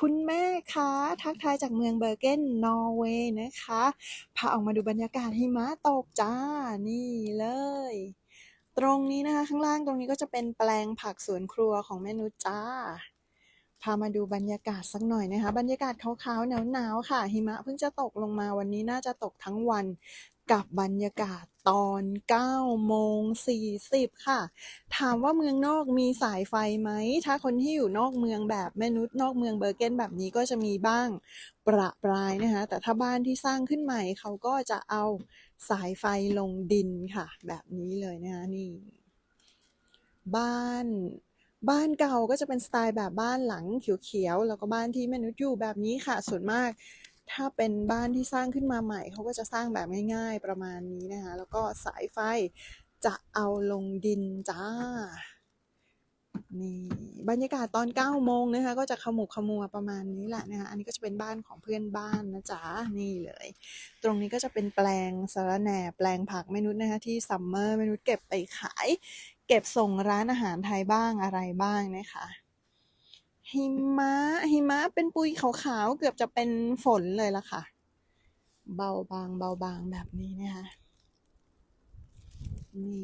คุณแม่คะทักทายจากเมืองเบอร์เกนนอร์เวย์นะคะพาออกมาดูบรรยากาศหิมะตกจ้านี่เลย ตรงนี้นะคะ ข้างล่างตรงนี้ก็จะเป็นแปลงผักสวนครัวของแม่นุชจ้า พามาดูบรรยากาศสักหน่อยนะคะ บรรยากาศขาวๆหนาวๆค่ะ หิมะเพิ่งจะตกลงมาวันนี้น่าจะตกทั้งวัน กับบรรยากาศตอน9โมง40 ค่ะ ถามว่าเมืองนอกมีสายไฟไหม ถ้าคนที่อยู่นอกเมืองแบบแมนุษย์นอกเมืองเบอร์เกนแบบนี้ก็จะมีบ้างประปรายนะคะ แต่ถ้าบ้านที่สร้างขึ้นใหม่เขาก็จะเอาสายไฟลงดินค่ะ แบบนี้เลยนะคะนี่ บ้านบ้านเก่าก็จะเป็นสไตล์แบบบ้านหลังเขียวๆ แล้วก็บ้านที่มนุษย์อยู่แบบนี้ค่ะ ส่วนมาก ถ้าเป็นบ้านที่สร้างขึ้นมาใหม่เขาก็จะสร้างแบบง่ายๆประมาณนี้นะคะ แล้วก็สายไฟจะเอาลงดินจ้า นี่บรรยากาศตอน9โมงนะคะก็จะขมุกขมัวประมาณนี้แหละนะคะ อันนี้ก็จะเป็นบ้านของเพื่อนบ้านนะจ๊ะ นี่เลย ตรงนี้ก็จะเป็นแปลงสะรแหน่แปลงผักเมนุษย์นะคะที่ซัมเมอร์เมนุษย์เก็บไปขาย เก็บส่งร้านอาหารไทยบ้างอะไรบ้างนะคะ หิมะหิมะเป็นปุยขาวๆ เกือบจะเป็นฝนเลยล่ะค่ะ เบาบางเบาบางแบบนี้นะคะนี่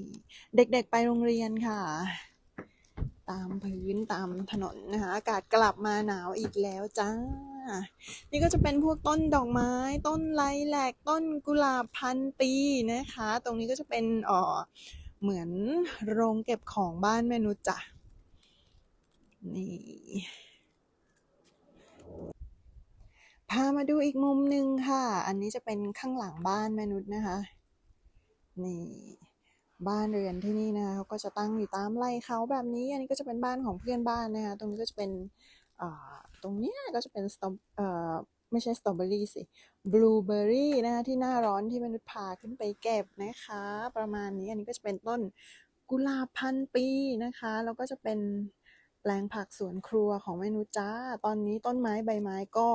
เด็กๆไปโรงเรียนค่ะ ตามพื้นตามถนนนะคะ อากาศกลับมาหนาวอีกแล้วจ้า นี่ก็จะเป็นพวกต้นดอกไม้ ต้นไลแลกต้นกุหลาบพันปีนะคะ ตรงนี้ก็จะเป็นอ่อเหมือนโรงเก็บของบ้านแม่นุชจ้ะ นี่พามาดูอีกมุมหนึ่งค่ะ อันนี้จะเป็นข้างหลังบ้านแมนุชนะคะ นี่ บ้านเรือนที่นี่นะคะเขาก็จะตั้งอยู่ตามไร่เขาแบบนี้ อันนี้ก็จะเป็นบ้านของเพื่อนบ้านนะคะ ตรงนี้ก็จะเป็นตรงเนี้ยก็จะเป็นสตอเอ่อไม่ใช่สตรอเบอรี่สิ บลูเบอรี่นะคะที่หน้าร้อนที่มนุษย์พาขึ้นไปเก็บนะคะ ประมาณนี้ อันนี้ก็จะเป็นต้นกุหลาบพันปีนะคะ แล้วก็จะเป็น แปลงผักสวนครัวของเมนุจ้า ตอนนี้ต้นไม้ใบไม้ก็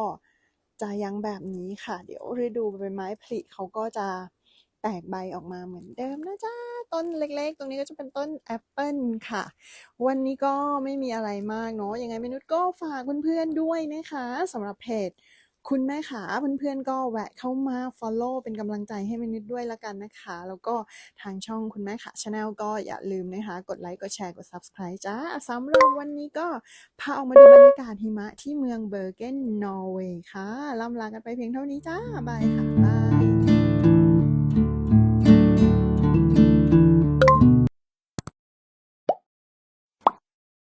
จะยังแบบนี้ค่ะ เดี๋ยวฤดูใบไม้ผลิเขาก็จะแตกใบออกมาเหมือนเดิมนะจ๊ะ ต้นเล็กๆ ตรงนี้ก็จะเป็นต้นแอปเปิลค่ะ วันนี้ก็ไม่มีอะไรมากเนาะยังไงมนุษย์ก็ฝากเพื่อนๆด้วยนะคะสำหรับเพจ คุณแม่ขาเพื่อนๆก็แวะเข้ามา follow เป็นกำลังใจให้มนุษย์ด้วยละกันนะคะ แล้วก็ทางช่องคุณแม่ขาชาแนลก็อย่าลืมนะคะ กดไลค์กดแชร์กด subscribe จ้าสำหรับวันนี้ก็พาออกมาดูบรรยากาศหิมะที่เมืองเบอร์เกนนอร์เวย์ค่ะล่ำลากันไปเพียงเท่านี้จ้าบายค่ะบาย